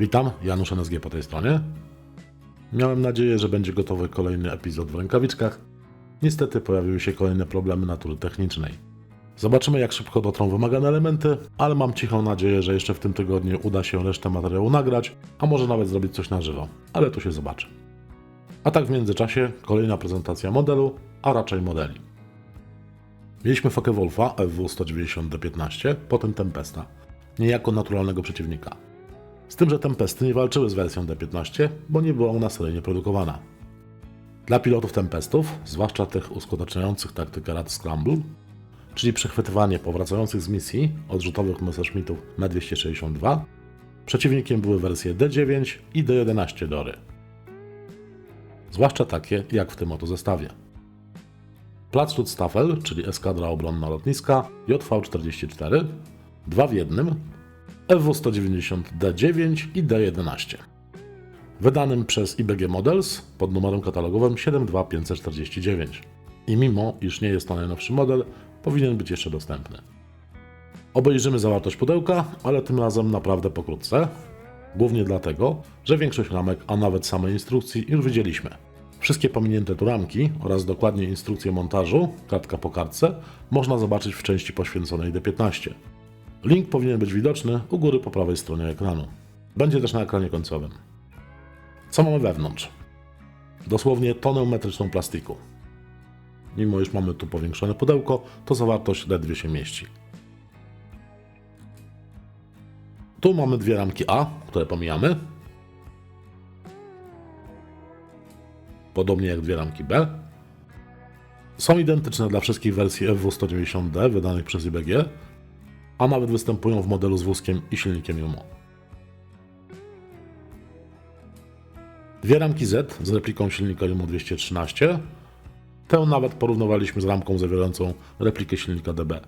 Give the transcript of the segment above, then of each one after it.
Witam, Janusz NSG po tej stronie. Miałem nadzieję, że będzie gotowy kolejny epizod w rękawiczkach. Niestety pojawiły się kolejne problemy natury technicznej. Zobaczymy, jak szybko dotrą wymagane elementy, ale mam cichą nadzieję, że jeszcze w tym tygodniu uda się resztę materiału nagrać, a może nawet zrobić coś na żywo, ale tu się zobaczy. A tak w międzyczasie kolejna prezentacja modelu, a raczej modeli. Mieliśmy Focke Wolfa FW190D15, potem Tempesta, niejako naturalnego przeciwnika. Z tym, że Tempesty nie walczyły z wersją D15, bo nie była ona seryjnie produkowana. Dla pilotów Tempestów, zwłaszcza tych uskuteczniających taktykę Rat Scramble, czyli przechwytywanie powracających z misji odrzutowych Messerschmittów M262, przeciwnikiem były wersje D9 i D11 Dory. Zwłaszcza takie jak w tym oto zestawie. Plac Lutzstaffel, czyli eskadra obronna lotniska JV-44, dwa w jednym, FW-190D9 i D11. Wydanym przez IBG Models pod numerem katalogowym 72549. I mimo, iż nie jest to najnowszy model, powinien być jeszcze dostępny. Obejrzymy zawartość pudełka, ale tym razem naprawdę pokrótce. Głównie dlatego, że większość ramek, a nawet samej instrukcji już widzieliśmy. Wszystkie pominięte tu ramki oraz dokładnie instrukcję montażu, kartka po kartce, można zobaczyć w części poświęconej D15. Link powinien być widoczny u góry po prawej stronie ekranu. Będzie też na ekranie końcowym. Co mamy wewnątrz? Dosłownie tonę metryczną plastiku. Mimo iż mamy tu powiększone pudełko, to zawartość ledwie się mieści. Tu mamy dwie ramki A, które pomijamy. Podobnie jak dwie ramki B. Są identyczne dla wszystkich wersji FW190D wydanych przez IBG, a nawet występują w modelu z wózkiem i silnikiem Jumo. Dwie ramki Z z repliką silnika Jumo 213. Tę nawet porównywaliśmy z ramką zawierającą replikę silnika DB.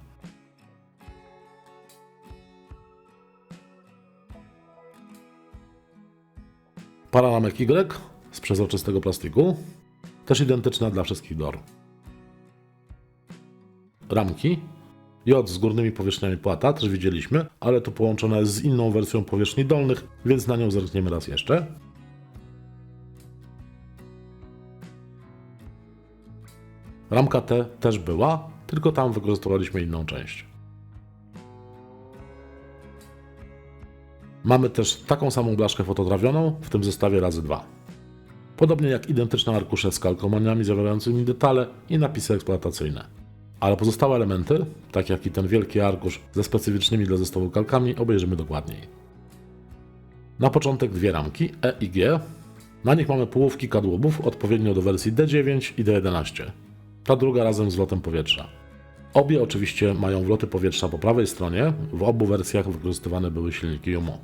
Para ramek Y z przezroczystego plastiku, też identyczna dla wszystkich DOR. Ramki J z górnymi powierzchniami płata też widzieliśmy, ale to połączone z inną wersją powierzchni dolnych, więc na nią zerkniemy raz jeszcze. Ramka T też była, tylko tam wykorzystywaliśmy inną część. Mamy też taką samą blaszkę fototrawioną w tym zestawie razy dwa. Podobnie jak identyczne arkusze z kalkomaniami zawierającymi detale i napisy eksploatacyjne. Ale pozostałe elementy, tak jak i ten wielki arkusz ze specyficznymi dla zestawu kalkami, obejrzymy dokładniej. Na początek dwie ramki E i G. Na nich mamy połówki kadłubów odpowiednio do wersji D9 i D11. Ta druga razem z lotem powietrza. Obie oczywiście mają wloty powietrza po prawej stronie, w obu wersjach wykorzystywane były silniki Jumo.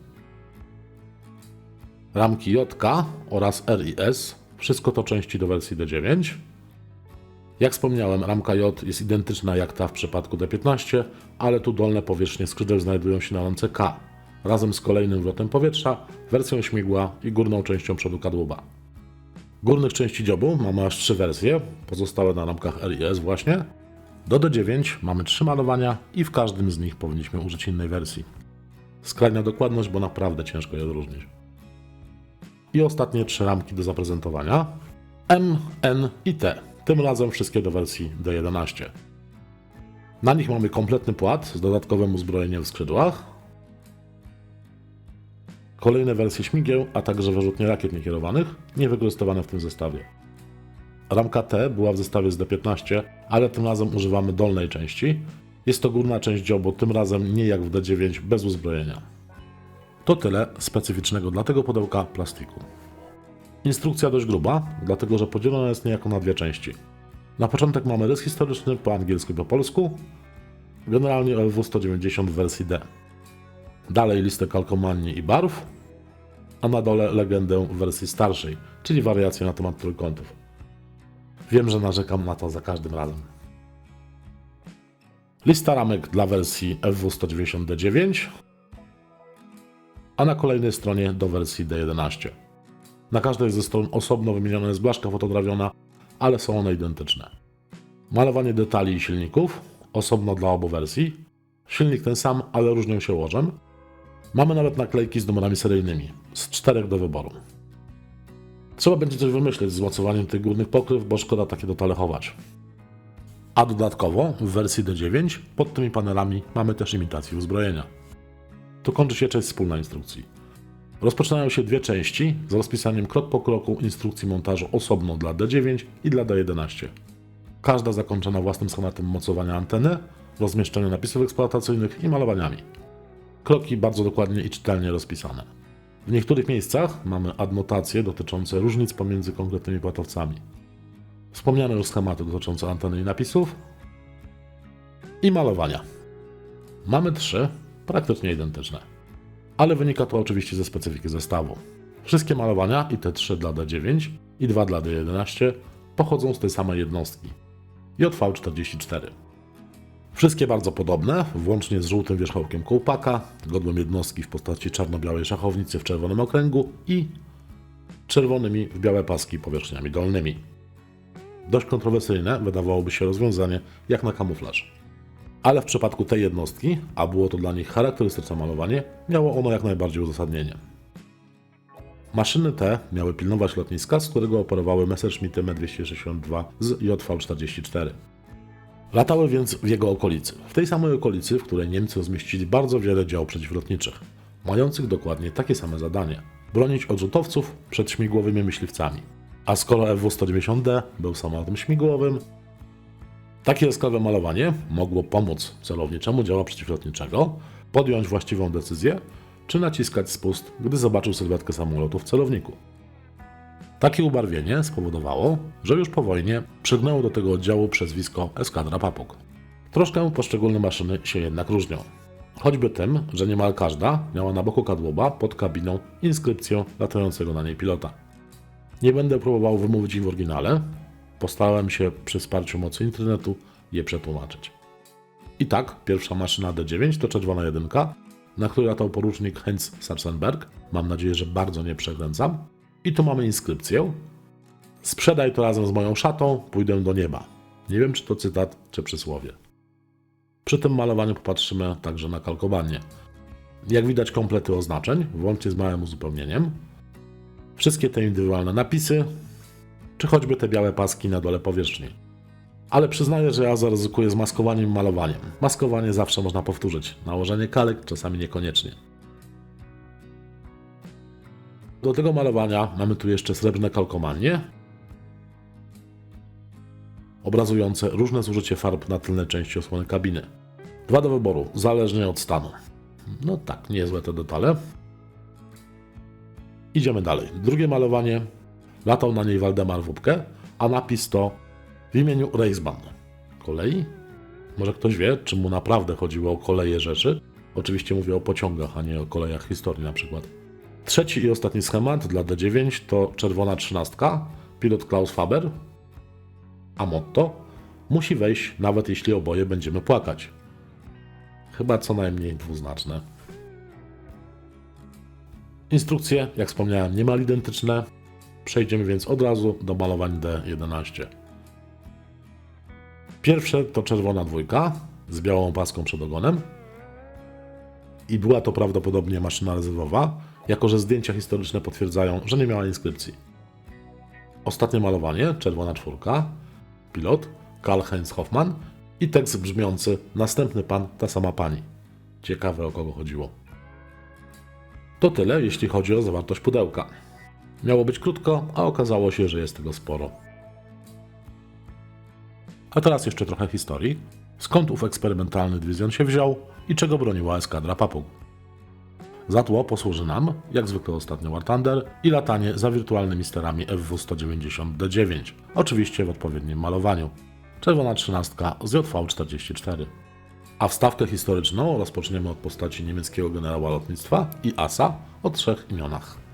Ramki JK oraz RIS, wszystko to części do wersji D9. Jak wspomniałem, ramka J jest identyczna jak ta w przypadku D15, ale tu dolne powierzchnie skrzydeł znajdują się na ramce K, razem z kolejnym wlotem powietrza, wersją śmigła i górną częścią przodu kadłuba. Górnych części dziobu mamy aż trzy wersje, pozostałe na ramkach RIS właśnie. Do D9 mamy trzy malowania i w każdym z nich powinniśmy użyć innej wersji. Skrajna dokładność, bo naprawdę ciężko je odróżnić. I ostatnie trzy ramki do zaprezentowania. M, N i T. Tym razem wszystkie do wersji D11. Na nich mamy kompletny płat z dodatkowym uzbrojeniem w skrzydłach. Kolejne wersje śmigieł, a także wyrzutnie rakiet niekierowanych, nie wykorzystywane w tym zestawie. Ramka T była w zestawie z D15, ale tym razem używamy dolnej części. Jest to górna część dziobu, tym razem nie jak w D9 bez uzbrojenia. To tyle specyficznego dla tego pudełka plastiku. Instrukcja dość gruba, dlatego że podzielona jest niejako na dwie części. Na początek mamy rys historyczny po angielsku i po polsku, generalnie LW190 w wersji D. Dalej listę kalkomanii i barw, a na dole legendę w wersji starszej, czyli wariacje na temat trójkątów. Wiem, że narzekam na to za każdym razem. Lista ramek dla wersji FW190D9, a na kolejnej stronie do wersji D11. Na każdej ze stron osobno wymieniona jest blaszka fotografiona, ale są one identyczne. Malowanie detali i silników, osobno dla obu wersji. Silnik ten sam, ale różnią się łożem. Mamy nawet naklejki z numerami seryjnymi, z czterech do wyboru. Trzeba będzie coś wymyślić z mocowaniem tych górnych pokryw, bo szkoda takie detale chować. A dodatkowo w wersji D9 pod tymi panelami mamy też imitację uzbrojenia. Tu kończy się część wspólna instrukcji. Rozpoczynają się dwie części z rozpisaniem krok po kroku instrukcji montażu osobno dla D9 i dla D11. Każda zakończona własnym schematem mocowania anteny, rozmieszczenia napisów eksploatacyjnych i malowaniami. Kroki bardzo dokładnie i czytelnie rozpisane. W niektórych miejscach mamy adnotacje dotyczące różnic pomiędzy konkretnymi płatowcami. Wspomniane już schematy dotyczące anteny i napisów i malowania. Mamy trzy, praktycznie identyczne. Ale wynika to oczywiście ze specyfiki zestawu. Wszystkie malowania, i te trzy dla D9 i dwa dla D11, pochodzą z tej samej jednostki. JV44. Wszystkie bardzo podobne, włącznie z żółtym wierzchołkiem kołpaka, godłem jednostki w postaci czarno-białej szachownicy w czerwonym okręgu i czerwonymi w białe paski powierzchniami dolnymi. Dość kontrowersyjne wydawałoby się rozwiązanie jak na kamuflaż. Ale w przypadku tej jednostki, a było to dla nich charakterystyczne malowanie, miało ono jak najbardziej uzasadnienie. Maszyny te miały pilnować lotniska, z którego operowały Messerschmitty M262 z JV-44. Latały więc w jego okolicy, w tej samej okolicy, w której Niemcy zmieścili bardzo wiele dział przeciwlotniczych, mających dokładnie takie same zadanie bronić odrzutowców przed śmigłowymi myśliwcami. A skoro FW-190D był samolotem śmigłowym, takie jaskrawe malowanie mogło pomóc celowniczemu działa przeciwlotniczego podjąć właściwą decyzję, czy naciskać spust, gdy zobaczył sylwetkę samolotu w celowniku. Takie ubarwienie spowodowało, że już po wojnie przygnęło do tego oddziału przezwisko Eskadra Papuk. Troszkę poszczególne maszyny się jednak różnią. Choćby tym, że niemal każda miała na boku kadłuba pod kabiną inskrypcję latającego na niej pilota. Nie będę próbował wymówić ich w oryginale, postarałem się przy wsparciu mocy internetu je przetłumaczyć. I tak, pierwsza maszyna D9 to czerwona jedynka, na której latał porucznik Heinz Sachsenberg. Mam nadzieję, że bardzo nie przekręcam. I tu mamy inskrypcję. Sprzedaj to razem z moją szatą, pójdę do nieba. Nie wiem, czy to cytat, czy przysłowie. Przy tym malowaniu popatrzymy także na kalkowanie. Jak widać komplety oznaczeń, włącznie z małym uzupełnieniem. Wszystkie te indywidualne napisy, czy choćby te białe paski na dole powierzchni. Ale przyznaję, że ja zaryzykuję z maskowaniem i malowaniem. Maskowanie zawsze można powtórzyć. Nałożenie kalek czasami niekoniecznie. Do tego malowania mamy tu jeszcze srebrne kalkomanie, obrazujące różne zużycie farb na tylnej części osłony kabiny. Dwa do wyboru, zależnie od stanu. No tak, niezłe te detale. Idziemy dalej. Drugie malowanie. Latał na niej Waldemar Wupke, a napis to w imieniu Reisbahn. Kolei? Może ktoś wie, czy mu naprawdę chodziło o koleje rzeczy? Oczywiście mówię o pociągach, a nie o kolejach historii na przykład. Trzeci i ostatni schemat dla D9 to czerwona trzynastka, pilot Klaus Faber, a motto musi wejść, nawet jeśli oboje będziemy płakać. Chyba co najmniej dwuznaczne. Instrukcje, jak wspomniałem, niemal identyczne. Przejdziemy więc od razu do malowań D11. Pierwsze to czerwona dwójka z białą paską przed ogonem. I była to prawdopodobnie maszyna rezerwowa, jako że zdjęcia historyczne potwierdzają, że nie miała inskrypcji. Ostatnie malowanie, czerwona czwórka, pilot, Karl-Heinz Hoffmann i tekst brzmiący Następny pan, ta sama pani. Ciekawe o kogo chodziło. To tyle, jeśli chodzi o zawartość pudełka. Miało być krótko, a okazało się, że jest tego sporo. A teraz jeszcze trochę historii. Skąd ów eksperymentalny dywizjon się wziął i czego broniła eskadra Papug? Za tło posłuży nam, jak zwykle ostatnio War Thunder i latanie za wirtualnymi sterami FW-190D9, oczywiście w odpowiednim malowaniu. Czerwona trzynastka z JV-44. A wstawkę historyczną rozpoczniemy od postaci niemieckiego generała lotnictwa i asa o trzech imionach.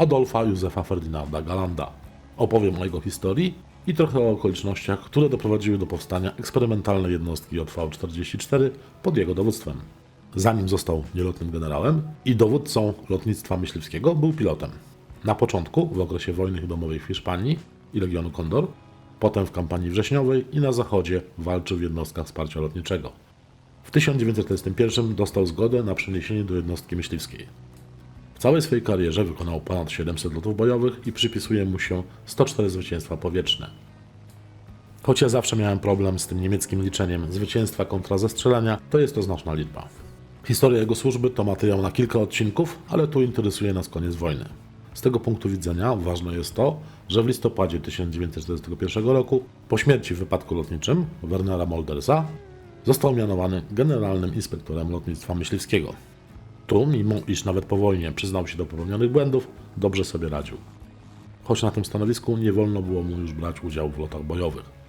Adolfa Józefa Ferdynanda Galanda. Opowiem o jego historii i trochę o okolicznościach, które doprowadziły do powstania eksperymentalnej jednostki JV-44 pod jego dowództwem. Zanim został nielotnym generałem i dowódcą lotnictwa myśliwskiego, był pilotem. Na początku, w okresie wojny domowej w Hiszpanii i Legionu Condor, potem w kampanii wrześniowej i na zachodzie walczył w jednostkach wsparcia lotniczego. W 1941 dostał zgodę na przeniesienie do jednostki myśliwskiej. Całej swojej karierze wykonał ponad 700 lotów bojowych i przypisuje mu się 104 zwycięstwa powietrzne. Choć ja zawsze miałem problem z tym niemieckim liczeniem zwycięstwa kontra zestrzelania, to jest to znaczna liczba. Historia jego służby to materiał na kilka odcinków, ale tu interesuje nas koniec wojny. Z tego punktu widzenia ważne jest to, że w listopadzie 1941 roku, po śmierci w wypadku lotniczym Wernera Moldersa, został mianowany generalnym inspektorem lotnictwa myśliwskiego. Tu, mimo iż nawet po wojnie przyznał się do popełnionych błędów, dobrze sobie radził. Choć na tym stanowisku nie wolno było mu już brać udziału w lotach bojowych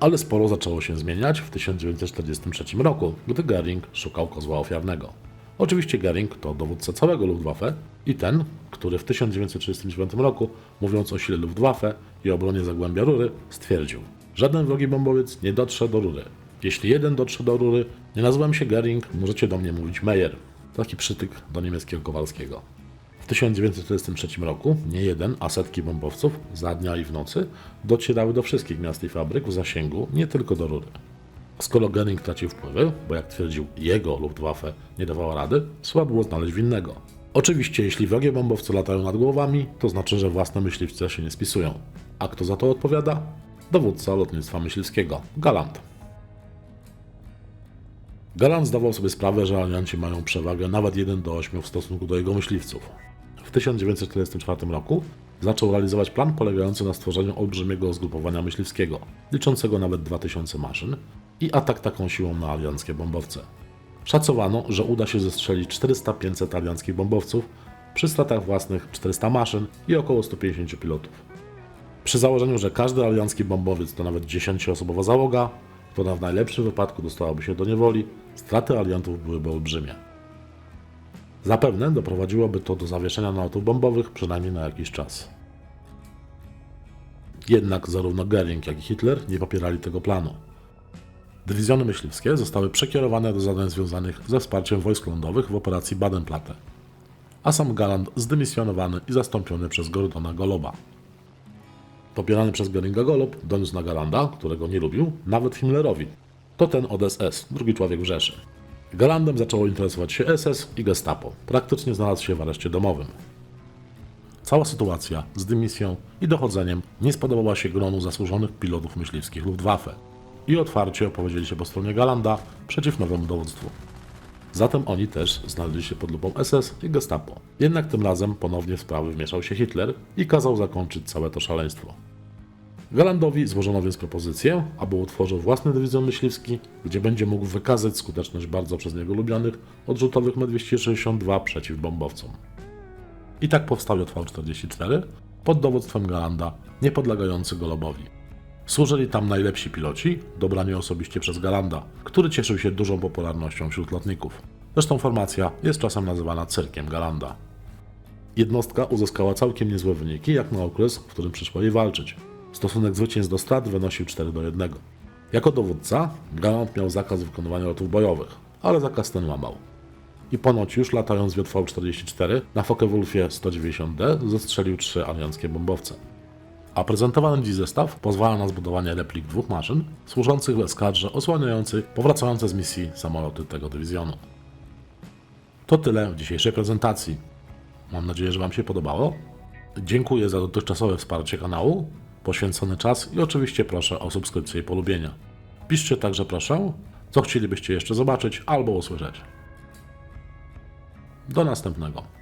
ale sporo zaczęło się zmieniać w 1943 roku, gdy Goering szukał kozła ofiarnego. Oczywiście Goering to dowódca całego Luftwaffe i ten, który w 1939 roku, mówiąc o sile Luftwaffe i obronie Zagłębia Rury, stwierdził Żaden wrogi bombowiec nie dotrze do Rury. Jeśli jeden dotrze do Rury, nie nazywam się Goering, możecie do mnie mówić Meyer. Taki przytyk do niemieckiego Kowalskiego. W 1943 roku nie jeden, a setki bombowców za dnia i w nocy docierały do wszystkich miast i fabryk w zasięgu, nie tylko do rury. Skoro Goering tracił wpływy, bo jak twierdził, jego Luftwaffe nie dawała rady, trzeba było znaleźć winnego. Oczywiście, jeśli wrogie bombowce latają nad głowami, to znaczy, że własne myśliwce się nie spisują. A kto za to odpowiada? Dowódca lotnictwa myśliwskiego, Galant. Galant zdawał sobie sprawę, że alianci mają przewagę nawet 1 do 8 w stosunku do jego myśliwców. W 1944 roku zaczął realizować plan polegający na stworzeniu olbrzymiego zgrupowania myśliwskiego, liczącego nawet 2000 maszyn i atak taką siłą na alianckie bombowce. Szacowano, że uda się zestrzelić 400-500 alianckich bombowców przy stratach własnych 400 maszyn i około 150 pilotów. Przy założeniu, że każdy aliancki bombowiec to nawet 10-osobowa załoga, która w najlepszym wypadku dostałaby się do niewoli, straty aliantów byłyby olbrzymie. Zapewne doprowadziłoby to do zawieszenia nalotów bombowych przynajmniej na jakiś czas. Jednak zarówno Goering, jak i Hitler nie popierali tego planu. Dywizjony myśliwskie zostały przekierowane do zadań związanych ze wsparciem wojsk lądowych w operacji Baden-Platte, a sam Galant zdymisjonowany i zastąpiony przez Gordona Goloba. Popierany przez Göringa Golob doniósł na Galanda, którego nie lubił, nawet Himmlerowi. To ten od SS, drugi człowiek w Rzeszy. Galandem zaczęło interesować się SS i Gestapo. Praktycznie znalazł się w areszcie domowym. Cała sytuacja z dymisją i dochodzeniem nie spodobała się gronu zasłużonych pilotów myśliwskich Luftwaffe i otwarcie opowiedzieli się po stronie Galanda przeciw nowemu dowództwu. Zatem oni też znaleźli się pod lupą SS i Gestapo. Jednak tym razem ponownie w sprawy wmieszał się Hitler i kazał zakończyć całe to szaleństwo. Galandowi złożono więc propozycję, aby utworzył własny dywizjon myśliwski, gdzie będzie mógł wykazać skuteczność bardzo przez niego lubianych odrzutowych M262 przeciw bombowcom. I tak powstał JV-44 pod dowództwem Galanda, niepodlegający Golobowi. Służyli tam najlepsi piloci, dobrani osobiście przez Galanda, który cieszył się dużą popularnością wśród lotników. Zresztą formacja jest czasem nazywana cyrkiem Galanda. Jednostka uzyskała całkiem niezłe wyniki, jak na okres, w którym przyszło jej walczyć. Stosunek zwycięstw do strat wynosił 4 do 1. Jako dowódca Galant miał zakaz wykonywania lotów bojowych, ale zakaz ten łamał. I ponoć już latając w JV-44 na Focke-Wulfie 190D zestrzelił trzy alianckie bombowce. A prezentowany dziś zestaw pozwala na zbudowanie replik dwóch maszyn służących w eskadrze osłaniającej powracające z misji samoloty tego dywizjonu. To tyle w dzisiejszej prezentacji. Mam nadzieję, że Wam się podobało. Dziękuję za dotychczasowe wsparcie kanału, poświęcony czas i oczywiście proszę o subskrypcję i polubienia. Piszcie także proszę, co chcielibyście jeszcze zobaczyć albo usłyszeć. Do następnego.